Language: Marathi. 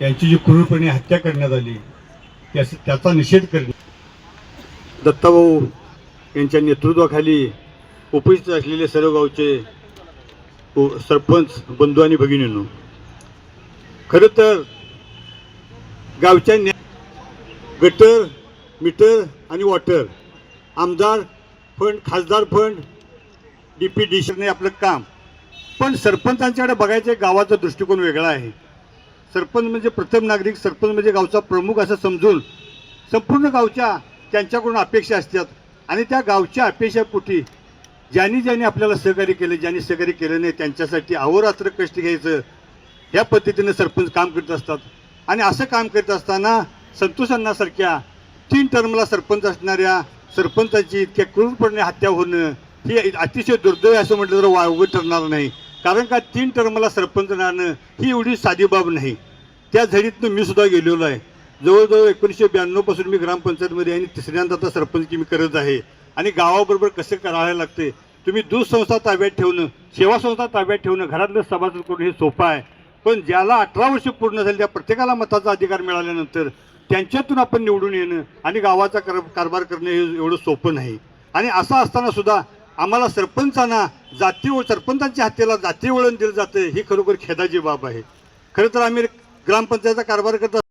त्यांची जी क्रूरपणे हत्या करण्यात आली त्यास- त्याचा निषेध करणे. दत्ताभाऊ यांच्या नेतृत्वाखाली उपस्थित असलेले सर्व गावचे सरपंच बंधू आणि भगिनींनो खरं तर गावच्या न्या गटर मीटर आणि वॉटर आमदार फंड खासदार फंड डी पी डी आपलं काम. पण सरपंचांच्याकडे बघायचं गावाचा दृष्टिकोन वेगळा आहे. सरपंच म्हणजे प्रथम नागरिक सरपंच म्हणजे गावचा प्रमुख असं समजून संपूर्ण गावच्या त्यांच्याकडून अपेक्षा असतात. आणि त्या गावच्या अपेक्षापोटी ज्यांनी ज्यांनी आपल्याला सहकार्य केले ज्यांनी सहकार्य केलं नाही त्यांच्यासाठी अहोरात्र कष्ट घ्यायचं. ह्या पद्धतीनं सरपंच काम करत असतात. आणि असं काम करत असताना संतोष अण्णासारख्या तीन टर्मला सरपंच असणाऱ्या सरपंचाची इतक्या क्रूरपणे हत्या होणं ही अतिशय दुर्दैव असं म्हटलं तर वावगं ठरणार नाही. कारण का तीन टर्मला सरपंच राहणं ही एवढी साधी बाब नाही. त्या झडीतनं मी सुद्धा गेलेलो आहे. जवळजवळ एकोणीसशे ब्याण्णवपासून मी ग्रामपंचायतमध्ये आणि तिसऱ्यांदा आता सरपंचकी मी करत आहे. आणि गावाबरोबर कसं करायला लागते तुम्ही दूध संस्था ताब्यात ठेवणं सेवा संस्था ताब्यात ठेवणं घरातलं सभासद करून हे सोपं आहे. पण ज्याला अठरा वर्ष पूर्ण झाली त्या प्रत्येकाला मताचा अधिकार मिळाल्यानंतर त्यांच्यातून आपण निवडून येणं आणि गावाचा कर कारभार करणं हे एवढं सोपं नाही. आणि असं असताना सुद्धा आम्हाला सरपंचांना जाती सरपंचांच्या हत्येला जाती वळण दिलं जातं ही खरोखर खेदाची बाब आहे. खरं तर आम्ही ग्रामपंचायतचा कारभार करत